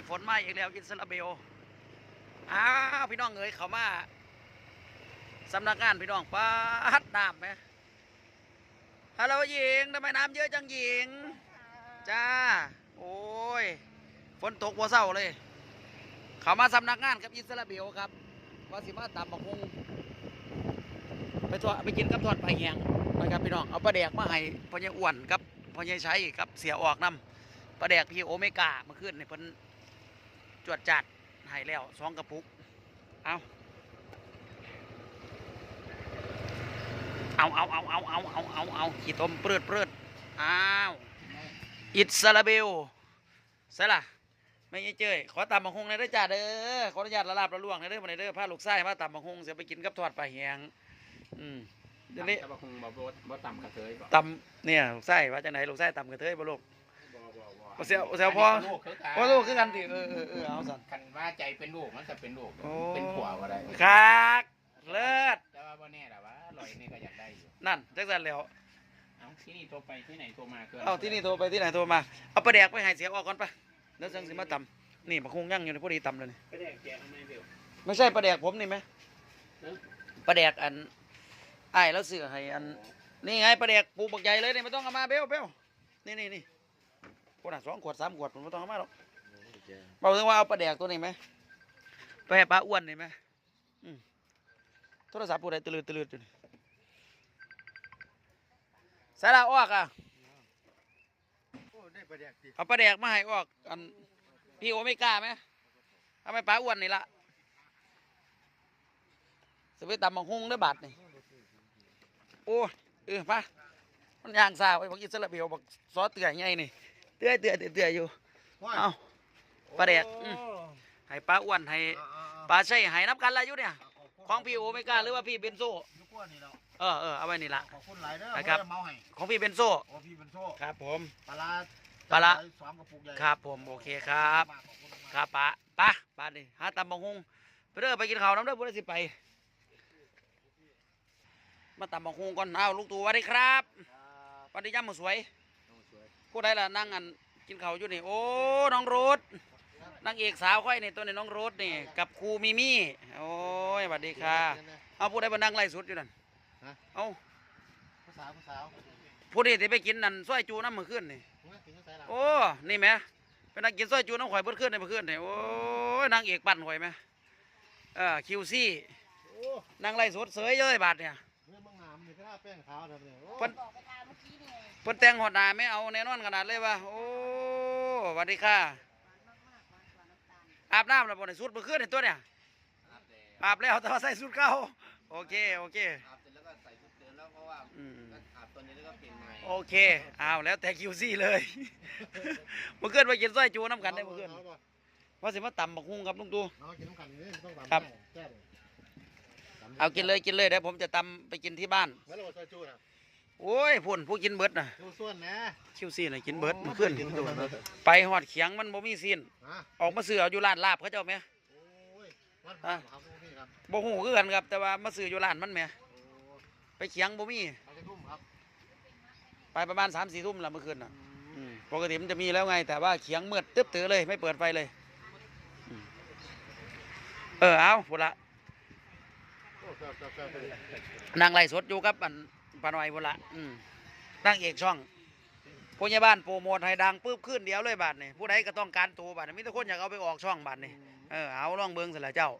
อยฝนมาอีกแล้วอิสราเบลอ้าวพี่น้องเอ๋ยเขามาสำนักงานพี่น้องป้าดน้ำไหมฮัลโหลหญิงทำไมน้ำเยอะจังหญิงจ้าโอ้ยฝนตกบัวเศร้าเลย เขามาสำนักงานกับอิสราเบลครับว่าสิมาตำบักฮงไปทอดไปกินกับทอดไผ่แหงนะครับพี่น้องเอาปลาแดกมาให้พ่อใหญ่อ้วนกับพ่อใหญ่ใช้กับเสียออกน้ำปลาแดกพี่โอเมก้ามาขึ้นในเพิ่น จวดจัดให้แล้วสองกระปุก เอาเอาเอาเอาเอาเอาเอาเอาเอาขี้ต้มเปลือดเปลือดอ้าวอิสราเบลใช่ล่ะไม่ใช่เจ้ยขอตำบักฮงในอยเด้อจ้าเด้อขออนุญาตละลาบละล่วงในอยเด้อมาในอยเด้อพาลูกไส้มาตำบักฮงเสียไปกินกับทอดปลาแหงอืมเดี๋ยวนี้ตำบักหุ่งบ่บ่บ่ต่ำกระเทยบ่ตำเนี่ยลูกไส้ว่าจังไหนลูกไส้ตำกระเทยบ่ลูกบ่บ่บ่ เอาเสียวเอาเสียวพอนนี้ก็ลูกคือกันโอ้ลูกคือกันติเออเออเออเอาสั่นคันว่าใจเป็นลูกมันก็เป็นลูกโอ้เป็นผัวก็ได้คักเลิศแต่ว่าบ่แน่ล่ะว่าลอยนี่ก็อยากได้อยู่นั่นจังสันแล้วเอ้าที่นี่โทรไปที่ไหนโทรมาคือเอาที่นี่โทรไปที่ไหนโทรมาเอาปลาแดกไปให้เสียออกก่อนปะแล้วจังสิมาตำนี่บักฮงย่างอยู่ในพอดีตำเลยนี่ไปแดกแจกทำไมเบลไม่ใช่ปลาแดกผมนี่ไหมเอ้าปลาแดกอันไอ้ายแล้วเสือให้อันนี่ไงปลาแดกปูบักใหญ่เลยนี่ไม่ต้องเอามาเบลเบลนี่นี่นี่ ขวดสองขวดสามขวดผมไม่ต้องเอามาหรอกบอกถึงว่าเอาปลาแดกตัวนี้ไหมไปให้ปลาอ้วนนี่ไหมอืมโทรศัพท์ผู้ใดตะลืดตะลืดอยู่นี่สาระออกอะโอ้ได้ประเดี๋ยวดิเอาปลาแดกมาให้ออกอันพี่โอไม่กล้าไหมเอาไปปลาอ้วนนี่ละสไปตำบังฮุงได้อบาทนี่โอ้ยเออมามันย่างซาไว้บอกอิสราเบลบอกซอสเตื่อยไงนี่ เตื่อยเตื่อยเตื่อยเตื่อยอยู่เอาปลาแดกอืมให้ปลาอ้วนให้ปลาใช่ให้นับกันละอยู่เนี่ยของพี่โอไม่กล้าหรือว่าพี่เบนโซยุกว่านี่แล้วเออเออเอาไว้นี่ละขอบคุณหลายเด้อนะครับบ่ได้เมาให้ของพี่เบนโซโอ้พี่เป็นโซ่ครับผมปลาร้าปลาร้าสองกระปุกใหญ่ครับผมโอเคครับขอบคุณมากครับปะปะปะนี่หาตำบังฮงไปเด้อไปกินข้าวน้ำเด้อบุได้สิไป มาตำบังฮงก่อนเอาลูกตู่สวัสดีครับครับสวัสดีย่ำมือสวยโอ้สวย ผู้ใดล่ะนั่งอันกินข้าวอยู่นี่โอ้น้องโรดนางเอกสาวค่อยนี่ตัวนี้น้องโรดนี่กับครูมิมี่โอ้ยสวัสดีค่ะเอาผู้ใดมานั่งไล่สุดอยู่นั่นเอาผู้สาวผู้สาวผู้นี้ที่ไปกินนั่นซอยจูน้ำมือขึ้นนี่เฮ้ยถึงจะใส่ละโอ้นี่ไหมไปนั่งกินซอยจูน้ำข่อยเบิดขึ้นในเบิดขึ้นนี่โอ้ยนางเอกปั่นข่อยไหมเออคิวซี่โอ้นางไล่สดเสยเลยบาดเนี่ยเรื่องบางงามนี่ก็น่าแป้งขาวทำเนี่ยโอ้เพิ่น บอกไปทาง เมื่อกี้นี่ไงเพิ่นแต่งหอดหนาไม่เอาแน่นอนขนาดเลยว่าโอ้สวัสดีค่ะหวานมากๆหวานกว่าน้ำตาลอาบน้ำแล้วบ่ในสุดเมื่อคืนนี่ตัวเนี่ยอาบแล้วอาบแล้วแต่ว่าใส่สุดเก่าโอเคโอเคอาบเสร็จแล้วก็ใส่ชุดเดิมแล้วเพราะว่าอืมก็อาบตัวนี้แล้วก็เปลี่ยนใหม่โอเคเอาแล้วแต่คิวซี่เลยเมื่อคืนไปกินซอยจูน้ำกันได้เมื่อคืนาบ่ว่าสิมาตำบักฮุงกับลุงตู่เอากินน้ำกันนี่ไม่ต้องตำครับแก้เลยเอากินเลยกินเลยเดี๋ยวผมจะตำไปกินที่บ้านแล้วเราใส่จูนะ โอ้ยพุ่นผู้กินเบิดน่ะจูส่วนนะคิวซี่น่ะกินเบิดเมื่อคืนกินจูนะไปหอดเขียงมันบ่มีซีนฮะออกมาซื้อเอาอยู่ร้านลาบเขาเจ้าไหมโอ้ยวันอะครับนี่ครับบ่ฮู้คือกันครับ แต่ว่ามาซื้ออยู่ร้านมันแหมโอ้ไปเขียงบ่มีเอาไปทุ่มครับไปประมาณ3 4ทุ่มแล้วเมื่อคืนน่ะอืมปกติมันจะมีแล้วไง แต่ว่าเขียงมืดตึ๊บตื้อเลยไม่เปิดไฟเลยอืมเออเอาพุ่นละโอ้แซ่บแซ่บแซ่บเลยนางไล่สดอยู่กับอัน ปาน้อยพุ่นละอืมนางเอกช่องผู้ใหญ่บ้านโปรโมทให้ดังปึ๊บขึ้นเดียวเลยบาทนี่ผู้ใดก็ต้องการตัวบาทนี่มีแต่คนอยากเอาไปออกช่องบาทนี่เออเอาลองเบิ่งสิละเจ้า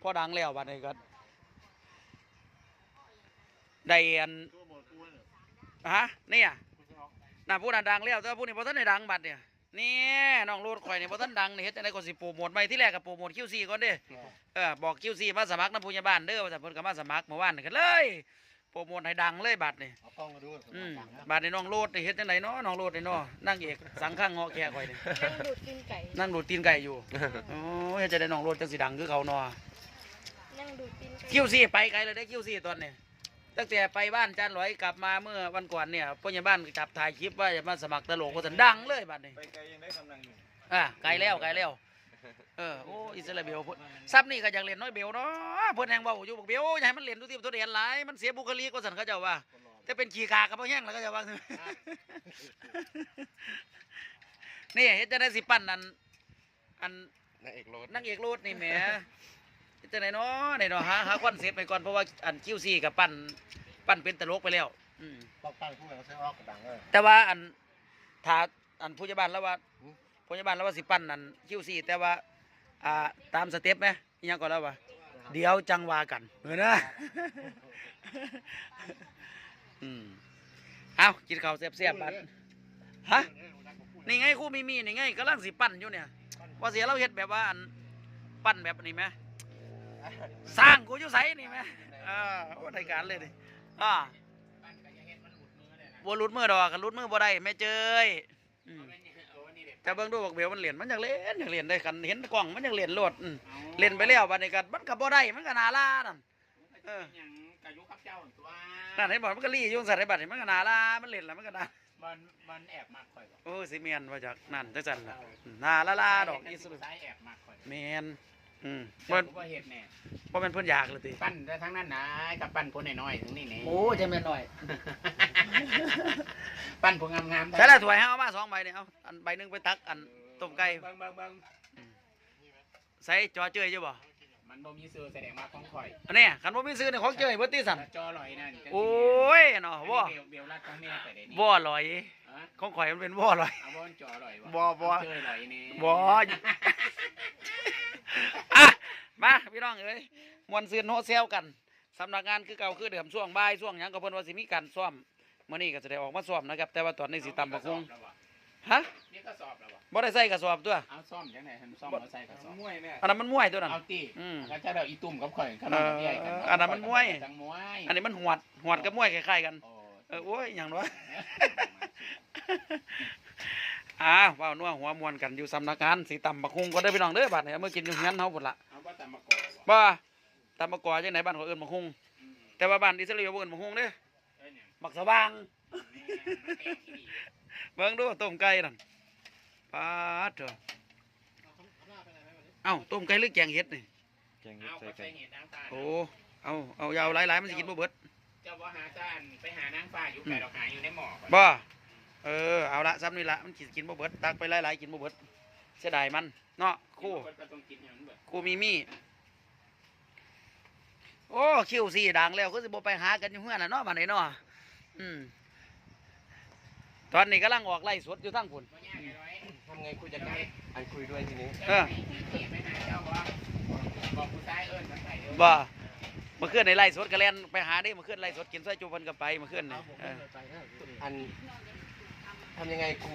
พอดังแล้วบาทนี่ก็ได้อันตัวหมดตัวเนี่ยฮะเนี่ยน่ะผู้นั้นดังแล้วแต่ว่าผู้นี้พอท่านได้ดังบัดเนี่ยนี่น้องรูดข่อยนี่พอท่านดังนี่เฮ็ดจังไดก็สิโปรโมทใหม่ที่แรกก็โปรโมทคิวซีก่อนเด้เออบอกคิวซีมาสมัครน้ำผู้ใหญ่บ้านเด้อว่าแต่เพิ่นก็มาสมัครเมื่อวานนี่กันเลย โปรโมทให้ดังเลยบัดนี่เอากล้องมาดูอืมสั่งนะบัดนี่น้องรูดนี่เฮ็ดจังไดเนาะน้องรูดนี่เนาะนางเอกสังข้างเงาะแก่ข่อยนี่นั่งดูดกินไก่นั่งดูดตีนไก่อยู่โอ้ยเฮ็ดจะได้น้องรูดจังสิดังคือเขาเนาะนั่งดูดกินไก่คิวซีไปไกลเลยได้คิวซีตอนนี้ตั้งแต่ไปบ้านจานลอยกลับมาเมื่อวันก่อนเนี่ยพ่อใหญ่บ้านจับถ่ายคลิปว่าจะมาสมัครตลกว่าสันดังเลยบัดนี้ไปไกลยังได้กำลังอยู่อะไกลแล้วไกลแล้ว เออโอ้อิสราเบลเพิ่นซับนี่ก็อยากเล่นน้อยเบลเนาะเพิ่นแฮงเว้าอยู่บอกเบลอย่าให้มันเล่นทุกทีมทุเรียนหลายมันเสียบุคลิกว่าซั่นเขาเจ้าว่าแต่เป็นขี้กากกับบ่แห้งแล้วก็จะว่านี่เฮ็ดจะได้สิปั้นนั่นอันนางเอกรถนางเอกรูดนี่แหมจะไหนเนาะไหนเนาะหาหาคอนเซ็ปต์ไปก่อนเพราะว่าอันคิวซีกับปั้นปั้นเป็นตลกไปแล้วอืมปังปังพูดแล้วใช้ออกกระดังเลยแต่ว่าอันถ้าอันผู้ใหญ่บ้านแล้วว่าอืมผู้ใหญ่บ้านแล้วว่าสิปั้นอันคิวซีแต่ว่า อ่าตามสเต็ปไหมอิหยังก่อนแล้วว่าเดี๋ยวจังว่ากันเออนะ อืมเอากินข้าวเสียบๆบัดฮะ นี่ไงครู่มีมีนี่ไงกำลังสิปั้นอยู่เนี่ยว่าเสียเราเฮ็ดแบบว่าอันปั้นแบบนี้ไหมสร้างกูอยู่ไสนี่ไหมเออโอ้ได้การเลยดิอ่าปั้นก็อย่าเฮ็ดมันหลุดมือเลยนะบ่หลุดมือดอกกันหลุดมือบ่ได้แม่เจยอืม เอาไว้นี่เอาไว้นี่เด็ดแต่เบิ่งดูบักเบลมันเหรียญมันอยากเล่นอยากเล่นได้กันเห็นกล้องมันอยากเล่นโลดอืมอาเล่นไปแล้วบัดนี้ก็มันก็บ่ได้มันก็น่าลานั่นเออหยังกะยุครับเจ้าตัวนั่นเห็นบ่มันก็ลี่อยู่สัตว์ในบัดนี้มันก็น่าลามันเล่นแล้วมันก็น่ามันมันแอบมากข่อยบ่โอ้สิเมียนว่าจากนั่นจังซั่นล่ะอืมน่าละลาดอกอีสุดซ้ายแอบมากข่อย แม่น อืมบ่บ่บ่เฮ็ดแน่บ่แม่นเพิ่นอยากเลยติปั้นแต่ทั้งนั้นนะกับปั้นพวกน้อยๆทั้งนี้นี่โอ้จะแม่นหน่อย ปั้นพวกงามๆใช่แล้วถ้วยให้เอามาสองใบนี่เอาอันใบหนึงไปตักอันต้มไก่เบิ่งเบิ่งเบิ่งใส่จอเจยอยู่บ่ มันบ่มีซื้อแสดงว่าของข่อยอันนี้คันบ่มีซื้อนี่ของเจยเบิดติสั่นแล้วจอลอยนั่นจังสิโอ้ยเนาะอันบ่นี้เบลเบลรัดของแม่ไปได้นี่บ่อร่อย ฮะของข่อยมันเป็นบ่อร่อย เอาบ่อนจอลอยบ่บ่ เจอลอยนี่บ่อะมาพี่น้องเอ้ยมวนซืนโฮเซลกันสำนักงานคือเก่าคือเดิมช่วงบ่ายช่วงหยังก็เพิ่นว่าสิมีการซ่อมมื้อนี้ก็จะได้ออกมาซ่อมนะครับ แต่ว่าตอนนี้สิตำบักฮุงฮะ นี่ก็สอบแล้วบ่บ่ได้ใส่กระสอบตัวเอาซ่อมจังไหนหั่นซ่อมเอาใส่กระสอบมวยแม่อันนั้นมันมวยตัวนั้นเอาติอืมแล้วจะเดาอีตุ่มกับข่อยขนเอมอกับใหญ่กันอันนั้นมันมวยจังมวยอันนี้มันหวดหวดกับมวยคล้ายๆกันโอ้เออโอ้ยหยังวะอ้าวว้าวนัวหัวมวนกันอยู่สำนักงานสิตำบักฮุงก็ได้อพี่น้องเด้อบัดนี้เอามื่อกินอยู่งั้นเฮาพุ่นละเอาบ่ตามมากอกบ่บ่ตำบักกอจังไหนบ้านเขาเอิ้นบักฮุงอืมแต่ว่าบ้านอิสราเอลบ่เอิ้นบักฮุงเด้อเอ้ยเนี่ยบักสว่างแม่มันแพงอีหลีเบิ่งดูต้มไก่นั่น ปาดเถอะเอ้าต้มไก่หรือแกงเห็ดนี่เอาก็ใส่เห็ดนางฟ้าโอ้เอาเอายาวหลายๆมันสิกินบ่เบิดเจ้าบ่หาจานไปหานางฟ้าอยู่ไก่ดอกหาอยู่ในหม้อก่อนบ่เออเอาละซ้ำนี่ละมันสิกินบ่เบิดตักไปหลายๆกินบ่เบิดเสียดายมันเนาะคู่ก็ต้องกินอย่างนั้นเบิดคู่มีมี่ โอ้ คิวสี่ดังแล้วคือสิบ่ไปหากันอยู่เฮือนน่ะเนาะบัดนี้เนาะอืม ตอนนี้กำลังออกไล่สดอยู่ทั้งพุ่นบ่ยากไอ้ร้อยทำ ไงคุยจากการอันคุยด้วยทีนี้เออไปหาเจ้าบ่บอกผู้ชายเอิ้นกันไปเด้อบ่เมื่อคืนในไล่สดก็แล่นไปหาได้เมื่อคืนไล่สดกินซอยจูเพิ่นก็ไปเมื่อคืนนี่เอออันทำยังไงครู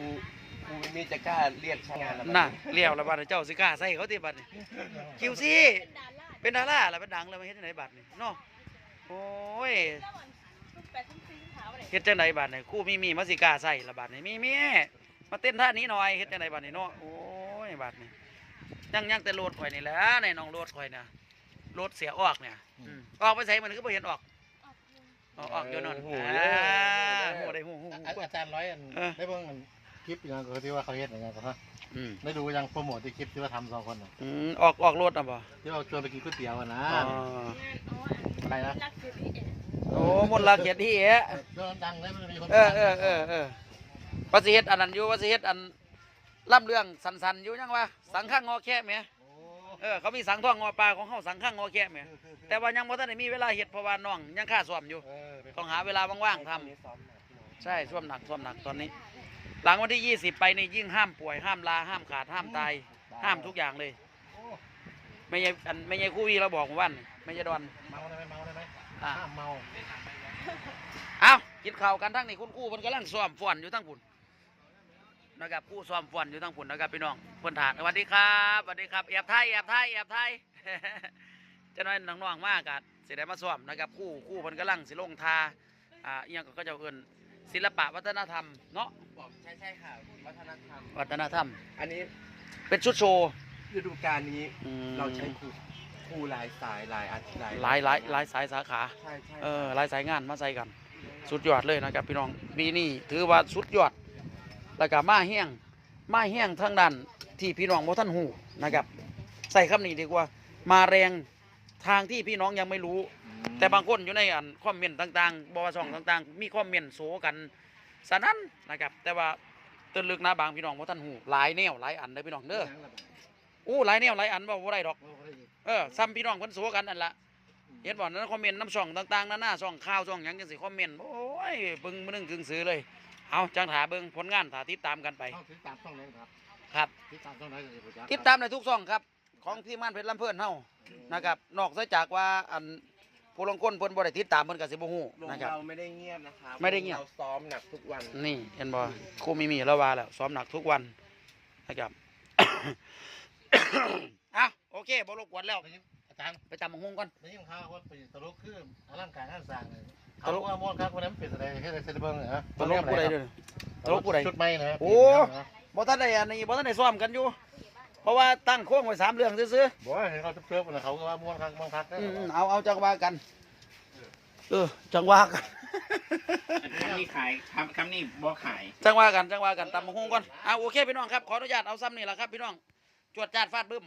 ครูมีจะกล้าเรียกใช้งานแล้วน่ะเลี้ยวแล้วบัดนี้เจ้าสิกล้าใส่เขาติบัดนี้คิวซี่เป็นดาราเป็นดาราแล้วเป็นดังแล้วมาเฮ็ดจังไดบัดนี่เนาะโอ้ยแล้วมันทุกแปดทุกสี่ขาวอะไรเฮ็ดจังไดบัดนี่ครู่มีมีมาสิกล้าใส่ละบัดนี่มีมี มาเต้นท่านี้หน่อยเฮ็ดจังไดบัดนี่เนาะโอ้ยบัดนี่ยังยังแต่โลดข่อยนี่แหละในน้องโลดข่อยน่ะโลดเสียออกเนี่ยอืมออกไปใส่มันคือบ่เห็นออกออกออกออกอยู่นั่นหูอ่าหูได้หูหูหูอาจารย์ร้อยอันเออได้เบิ่งอันคลิปอย่างก็ที่ว่าเขาเฮ็ดอย่างเงี้ยก็ฮะอืมได้ดูยังโปรโมทที่คลิปที่ว่าทำสองคนน่ะอืมออกออกรถอะบ่ที่ว่าชวนไปกินก๋วยเตี๋ยวอะนะอ๋องานอ๋ออะไรนะรักคือพี่เอ๋โอ้มนต์รักเกียรติเอ๋ เรื่องดังเลยมันมีคนเออเออเออเออ ว่าสิเฮ็ดอันนั้นอยู่ว่าสิเฮ็ดอันล่ำเรื่องสันๆอยู่ยังวะสังข้างงอแค่แหมโอ้เออเขามีสังท่องงอปลาของเฮาสังข้างงอแค่แหมแต่ว่ายังบ่ทันได้มีเวลาเฮ็ดเพราะว่าน้องยังค่าซ่อมอยู่เออไปต้องหาเวลาว่างๆทำใช่ซ่อมหนักซ่อมหนักตอนนี้ หลังวันที่ 20 ไปนี่ยิ่งห้ามป่วยห้ามลาห้ามขาดห้ามตายห้ามทุกอย่างเลยโอ้ไม่ใช่อันไม่ใช่ครู่วีเราบอกเมื่อวันนี่ไม่ใช่ดอนเมาได้ไหมเมาได้ไหมอ่าห้ามเมาเอากินข้าวกันทั้งนี้คุณครู่เพิ่นกำลังซ้อมฟ้อนอยู่ทั้งพุ่น นะครับครู่ซ้อมฟ้อนอยู่ทั้งพุ่นนะครับพี่น้องเพิ่นถามสวัสดีครับสวัสดีครับแอบไทยแอบไทยแอบไทยจะน้อยน้องๆมากกัสิได้มาซ้อมนะครับครู่ครู่เพิ่นกำลังสิลงทาอ่าอีหยังก็จะเอิ้นศิลปะวัฒนธรรมเนาะบอกใช่ใช่ค่ะวัฒนธรรมวัฒนธรรม อันนี้เป็นชุดโชว์ฤดูกาลนี้อืมเราใช้ครูครูหลายสายหลายอาทิตย์หลายหลายหลายสายสาขาใช่ใช่เออหลายสายงานมาใส่กัน สุดยอดเลยนะครับพี่น้องปีนี้ถือว่าสุดยอด แล้วก็มาแห้งมาแห้งทางด้านที่พี่น้องบ่ท่านหูนะครับ ใส่คำนี้ดีกว่า มาแรงทางที่พี่น้องยังไม่รู้ แต่บางคนอยู่ในอันคอมเมนต์ต่างๆบวช่องต่างๆ มีคอมเมนต์โซกันสนั้นนะครับ แต่ว่าตื่นลึกนะบางพี่น้องบ่ท่านหูหลายแนวหลายอันเลยพี่น้องเด้ออู้หลายแนวหลายอันบ่บ่ได้ดอก เออซ้ำพี่น้องเพิ่นสู้กันนั่นล่ะเห็นบ่นั้นคอมเมนต์น้ำช่องต่างๆนานาช่องข่าวช่องหยังจังสิคอมเมนต์โอ้ยเบิ่งมื้อนึงกึ่งซื้อเลย เอาจังถาเบิ่งผลงานถาติดตามกันไปต้องติดตามช่องไหนครับครับ ติดตามช่องไหนก็จะรู้จักติดตามในทุกช่องครับ ของทีมงานเพชรลำเพิ่นเฮานะครับ นอกจากว่าอันผู้ลงคนเพิ่นบ่ได้ติดตามเพิ่นก็สิบ่ฮู้ลงนะครับ เราไม่ได้เงียบนะครับไม่ได้เงียบ เราซ้อมหนักทุกวันนี่เห็นบ่ครูมีมีแล้วว่าแล้วซ้อมหนักทุกวันนะครับ อะโอเคบ่รบกวนแล้วอาจารย์ไปตามมังฮงก่อนได้ยินข่าวว่าเป็นตลกคืออลังการงานสร้างเลย ตลกเขาว่ามวนครับคนนั้นเป็นอะไรให้ได้เซนเบิ้งเหรอตลกผู้ใดเด้อตลกผู้ใดชุดใหม่นะโอ้บ่ทันได้อันนี้บ่ทันได้ซ้อมกันอยู่ เพราะว่าตั้งโค้งไว้สามเรื่องซื่อบอกว่าเห็นเขาเชื่อๆนะเขาก็ว่ามวนครับมวนครับๆอืมๆเอาเอาจังว่ากัน เออจังว่ากันคำนี้ขายคำคำนี้บ่ขาย จังว่ากันจังว่ากันตามมังฮงก่อนเอาโอเคพี่น้องครับขออนุญาตเอาซ้ำนี่แหละครับพี่น้องจวดจาดฟาดบึ้ม